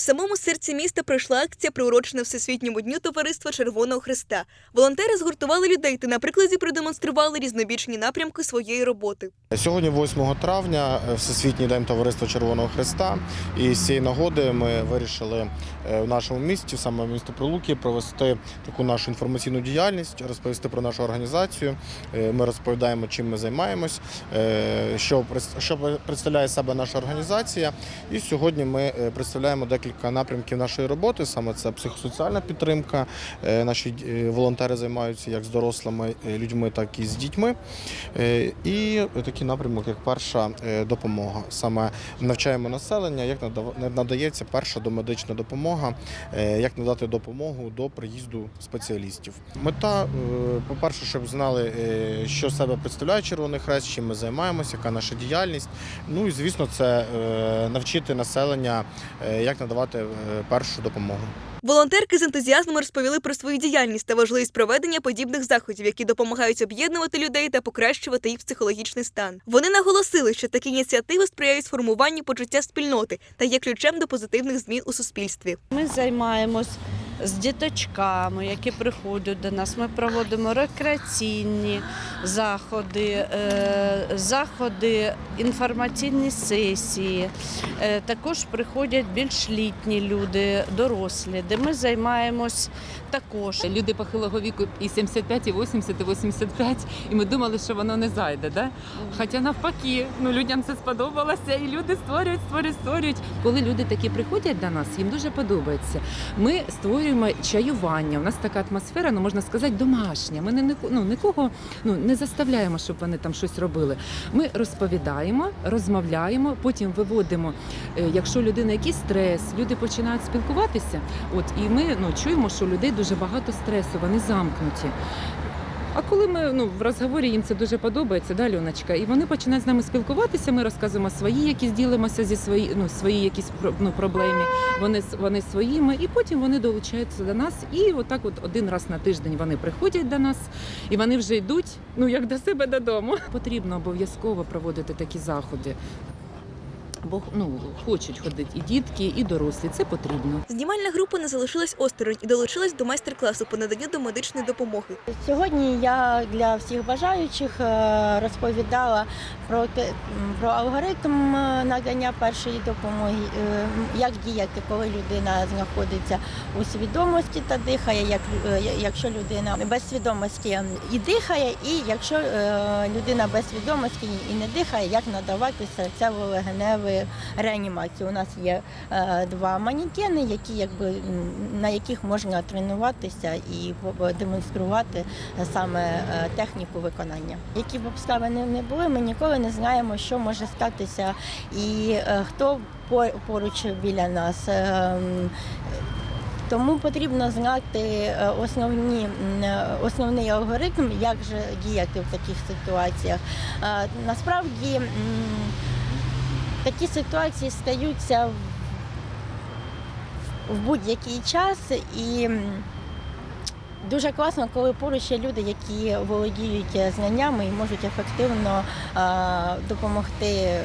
В самому серці міста пройшла акція, приурочена Всесвітньому дню Товариства Червоного Христа. Волонтери згуртували людей та на прикладі продемонстрували різнобічні напрямки своєї роботи. Сьогодні, 8 травня, Всесвітній день Товариства Червоного Христа. І з цієї нагоди ми вирішили е, в нашому місті, саме в місті Прилуки, провести таку нашу інформаційну діяльність, розповісти про нашу організацію. Е, Ми розповідаємо, чим ми займаємось, е, що представляє себе наша організація. І сьогодні ми представляємо декілька напрямків нашої роботи. Саме це психосоціальна підтримка. Е, Наші е, волонтери займаються як з дорослими е, людьми, так і з дітьми. І такий напрямок, як перша допомога. Саме навчаємо населення, як надається перша домедична допомога, як надати допомогу до приїзду спеціалістів. Мета, по-перше, щоб знали, що себе представляє Червоний Хрест, чим ми займаємося, яка наша діяльність. Ну і звісно, це навчити населення, як надавати е, першу допомогу. Волонтерки з ентузіазмом розповіли про свою діяльність та важливість проведення подібних заходів, які допомагають об'єднувати людей та покращувати їх психологічний стан. Вони наголосили, що такі ініціативи сприяють сформуванню почуття спільноти та є ключем до позитивних змін у суспільстві. Ми займаємось з діточками, які приходять до нас. Ми проводимо рекреаційні заходи, е, заходи, інформаційні сесії. Е, Також приходять більш літні люди, дорослі, де ми займаємось також. Люди похилого віку і 75, і 80, і 85, і ми думали, що воно не зайде. Да? Хоча навпаки, ну людям це сподобалося, і люди створюють, створюють, створюють. Коли люди такі приходять до нас, їм дуже подобається. Ми створюємо чаювання. У нас така атмосфера, ну можна сказати, домашня. Ми не ну, нікого ну, не заставляємо, щоб вони там щось робили. Ми розповідаємо, розмовляємо, потім виводимо. Е, Якщо людина якийсь стрес, люди починають спілкуватися. От і ми ну чуємо, що людей дуже багато стресу, вони замкнуті. А коли ми ну в розговорі їм це дуже подобається, да, Льоночка, і вони починають з нами спілкуватися. Ми розказуємо свої, якісь ділимося зі свої, ну свої якісь ну, проблеми. Вони вони своїми, і потім вони долучаються до нас. І отак, от один раз на тиждень вони приходять до нас, і вони вже йдуть, ну як до себе додому. Потрібно обов'язково проводити такі заходи. Бо ну хочуть ходити і дітки, і дорослі. Це потрібно. Знімальна група не залишилась осторонь і долучилась до майстер-класу по наданню домедичної допомоги. Сьогодні я для всіх бажаючих е, розповідала про те, про алгоритм е, надання першої допомоги, е, як діяти, коли людина знаходиться у свідомості та дихає, як якщо людина без свідомості і дихає, і якщо людина без свідомості і не дихає, як надавати серцево-легеневу реанімацію. У нас є е, два манікени, які якби на яких можна тренуватися і демонструвати саме е, техніку виконання. Які б обставини не були, ми ніколи не знаємо, що може статися і е, хто поруч біля нас. Тому потрібно знати основні, основний алгоритм, як же діяти в таких ситуаціях. Насправді такі ситуації стаються в- будь-який час і. Дуже класно, коли поруч є люди, які володіють знаннями і можуть ефективно допомогти е,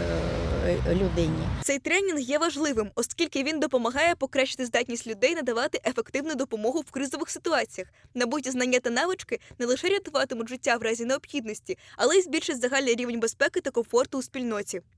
людині. Цей тренінг є важливим, оскільки він допомагає покращити здатність людей надавати ефективну допомогу в кризових ситуаціях. Набуті знання та навички не лише рятуватимуть життя в разі необхідності, але й збільшать загальний рівень безпеки та комфорту у спільноті.